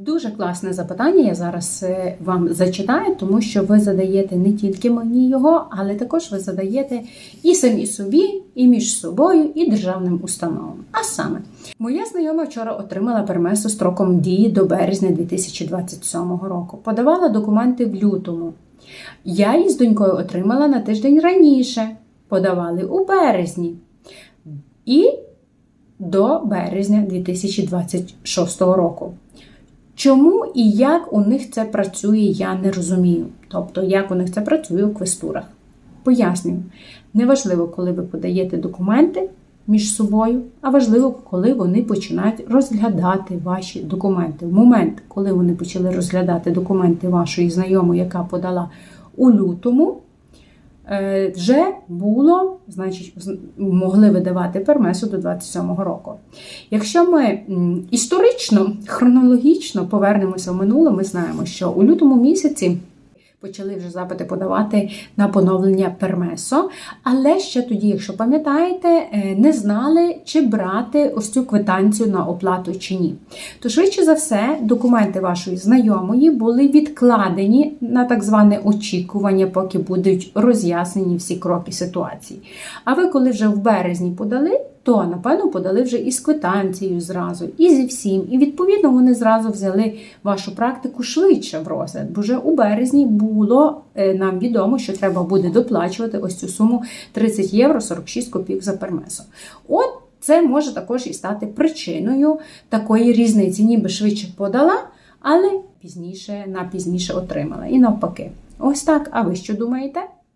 Дуже класне запитання. Я зараз е, вам зачитаю, тому що ви задаєте не тільки мені його, але також ви задаєте і самі собі, і між собою, і державним установам. А саме, моя знайома вчора отримала пермесу строком дії до березня 2027 року. Подавала документи в лютому. Я її з донькою отримала на тиждень раніше. Подавали у березні. І до березня 2026 року. Чому і як у них це працює, я не розумію. Тобто, як у них це працює у квестурах. Пояснюю, неважливо, коли ви подаєте документи між собою, а важливо, коли вони починають розглядати ваші документи. В момент, коли вони почали розглядати документи вашої знайомої, яка подала у лютому, вже було, значить, могли видавати пермесу до 27-го року. Якщо ми історично, хронологічно повернемося в минуле, ми знаємо, що у лютому місяці. Почали вже запити подавати на поновлення пермесо, але ще тоді, якщо пам'ятаєте, е, не знали, чи брати ось цю квитанцію на оплату чи ні. То швидше за все, документи вашої знайомої були відкладені на так зване очікування, поки будуть роз'яснені всі кроки ситуації. А ви, коли вже в березні подали, то напевно подали вже і з квитанцією зразу, і зі всім. І відповідно вони зразу взяли вашу практику швидше в розгляд, бо вже у березні було е, нам відомо, що треба буде доплачувати ось цю суму 30 євро 46 копійок за пермесо. От це може також і стати причиною такої різниці, ніби швидше подала, але пізніше на пізніше отримала. І навпаки. Ось так. А ви що думаєте?